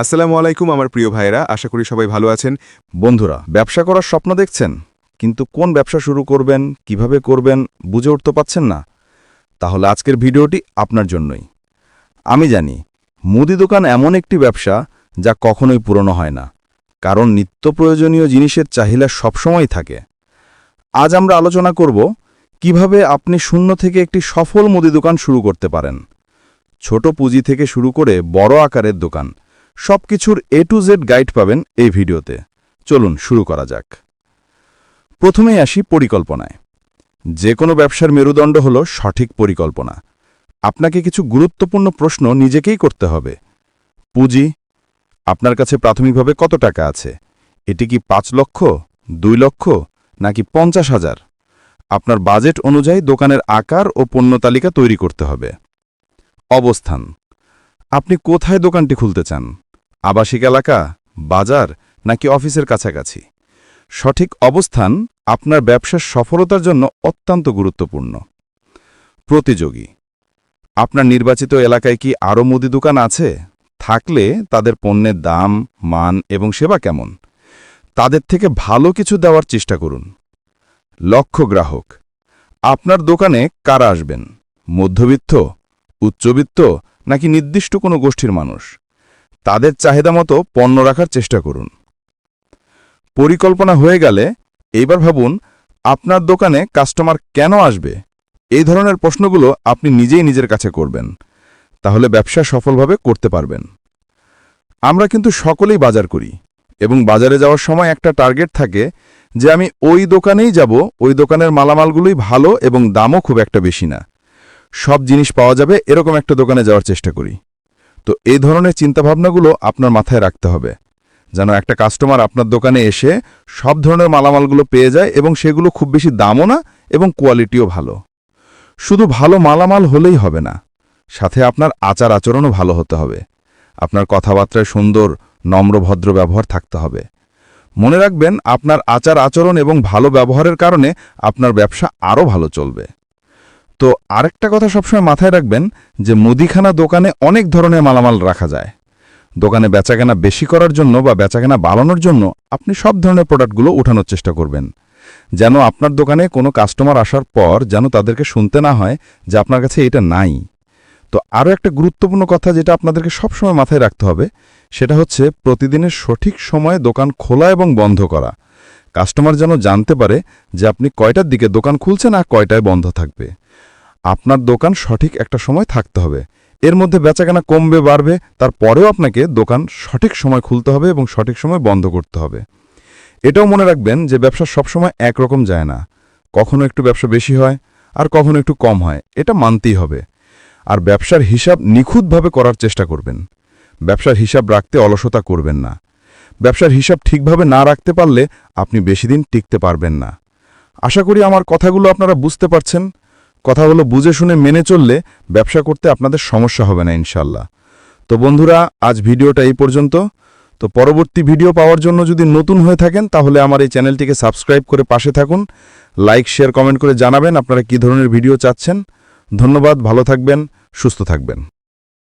আসসালামু আলাইকুম আমার প্রিয় ভাইরা আশা করি সবাই ভালো আছেন। বন্ধুরা, ব্যবসা করার স্বপ্ন দেখছেন, কিন্তু কোন ব্যবসা শুরু করবেন, কীভাবে করবেন, বুঝে উঠতে পাচ্ছেন না? তাহলে আজকের ভিডিওটি আপনার জন্যই। আমি জানি, মুদি দোকান এমন একটি ব্যবসা যা কখনোই পুরনো হয় না, কারণ নিত্য প্রয়োজনীয় জিনিসের চাহিদা সবসময় থাকে। আজ আমরা আলোচনা করব, কীভাবে আপনি শূন্য থেকে একটি সফল মুদি দোকান শুরু করতে পারেন। ছোট পুঁজি থেকে শুরু করে বড় আকারের দোকান সবকিছুর এ টু জেড গাইড পাবেন এই ভিডিওতে। চলুন শুরু করা যাক। প্রথমেই আসি পরিকল্পনায়। যে কোনো ব্যবসার মেরুদণ্ড হল সঠিক পরিকল্পনা। আপনাকে কিছু গুরুত্বপূর্ণ প্রশ্ন নিজেকেই করতে হবে। পুঁজি, আপনার কাছে প্রাথমিকভাবে কত টাকা আছে? এটি কি পাঁচ লক্ষ, দুই লক্ষ, নাকি পঞ্চাশ হাজার? আপনার বাজেট অনুযায়ী দোকানের আকার ও পণ্য তালিকা তৈরি করতে হবে। অবস্থান, আপনি কোথায় দোকানটি খুলতে চান? আবাসিক এলাকা, বাজার নাকি অফিসের কাছাকাছি? সঠিক অবস্থান আপনার ব্যবসার সফলতার জন্য অত্যন্ত গুরুত্বপূর্ণ। প্রতিযোগী। আপনার নির্বাচিত এলাকায় কি আরও মুদি দোকান আছে? থাকলে তাদের পণ্যের দাম, মান এবং সেবা কেমন? তাদের থেকে ভালো কিছু দেওয়ার চেষ্টা করুন। লক্ষ্য গ্রাহক। আপনার দোকানে কারা আসবেন? মধ্যবিত্ত, উচ্চবিত্ত নাকি নির্দিষ্ট কোনো গোষ্ঠীর মানুষ? তাদের চাহিদা মতো পণ্য রাখার চেষ্টা করুন। পরিকল্পনা হয়ে গেলে এইবার ভাবুন, আপনার দোকানে কাস্টমার কেন আসবে? এই ধরনের প্রশ্নগুলো আপনি নিজেই নিজের কাছে করবেন, তাহলে ব্যবসা সফলভাবে করতে পারবেন। আমরা কিন্তু সকলেই বাজার করি এবং বাজারে যাওয়ার সময় একটা টার্গেট থাকে যে আমি ওই দোকানেই যাব, ওই দোকানের মালামালগুলোই ভালো এবং দামও খুব একটা বেশি না। সব জিনিস পাওয়া যাবে এরকম একটা দোকানে যাওয়ার চেষ্টা করি। তো এই ধরনের চিন্তাভাবনাগুলো আপনার মাথায় রাখতে হবে। যেন একটা কাস্টমার আপনার দোকানে এসে সব ধরনের মালামালগুলো পেয়ে যায় এবং সেগুলো খুব বেশি দামও না এবং কোয়ালিটিও ভালো। শুধু ভালো মালামাল হলেই হবে না, সাথে আপনার আচার আচরণও ভালো হতে হবে। আপনার কথাবার্তায় সুন্দর, নম্র, ভদ্র ব্যবহার থাকতে হবে। মনে রাখবেন, আপনার আচার আচরণ এবং ভালো ব্যবহারের কারণে আপনার ব্যবসা আরও ভালো চলবে। তো আরেকটা কথা সবসময় মাথায় রাখবেন যে মুদিখানা দোকানে অনেক ধরনের মালামাল রাখা যায়। দোকানে বেচাকেনা বেশি করার জন্য বা বেচাকেনা বাড়ানোর জন্য আপনি সব ধরনের প্রোডাক্টগুলো উঠানোর চেষ্টা করবেন। যেন আপনার দোকানে কোনো কাস্টমার আসার পর যেন তাদেরকে শুনতে না হয় যে আপনার কাছে এটা নাই। তো আরও একটা গুরুত্বপূর্ণ কথা যেটা আপনাদেরকে সবসময় মাথায় রাখতে হবে, সেটা হচ্ছে প্রতিদিনের সঠিক সময়ে দোকান খোলা এবং বন্ধ করা। কাস্টমার যেন জানতে পারে যে আপনি কয়টার দিকে দোকান খুলছেন আর কয়টায় বন্ধ থাকবে। আপনার দোকান সঠিক একটা সময় থাকতে হবে। এর মধ্যে বেচাকেনা কমবে, বাড়বে, তারপরেও আপনাকে দোকান সঠিক সময় খুলতে হবে এবং সঠিক সময় বন্ধ করতে হবে। এটাও মনে রাখবেন যে ব্যবসা সবসময় একরকম যায় না। কখনো একটু ব্যবসা বেশি হয় আর কখনো একটু কম হয়। এটা মানতেই হবে। আর ব্যবসার হিসাব নিখুঁতভাবে করার চেষ্টা করবেন। ব্যবসার হিসাব রাখতে অলসতা করবেন না। ব্যবসার হিসাব ঠিকভাবে না রাখতে পারলে আপনি বেশি দিন টিকতে পারবেন না। আশা করি আমার কথাগুলো আপনারা বুঝতে পারছেন। কথাগুলো বুঝে শুনে মেনে চললে ব্যবসা করতে আপনাদের সমস্যা হবে না ইনশাল্লাহ তো বন্ধুরা, আজ ভিডিওটা এই পর্যন্ত। তো পরবর্তী ভিডিও পাওয়ার জন্য যদি নতুন হয়ে থাকেন, তাহলে আমার এই চ্যানেলটিকে সাবস্ক্রাইব করে পাশে থাকুন। লাইক, শেয়ার, কমেন্ট করে জানাবেন আপনারা কী ধরনের ভিডিও চাচ্ছেন। ধন্যবাদ, ভালো থাকবেন, সুস্থ থাকবেন।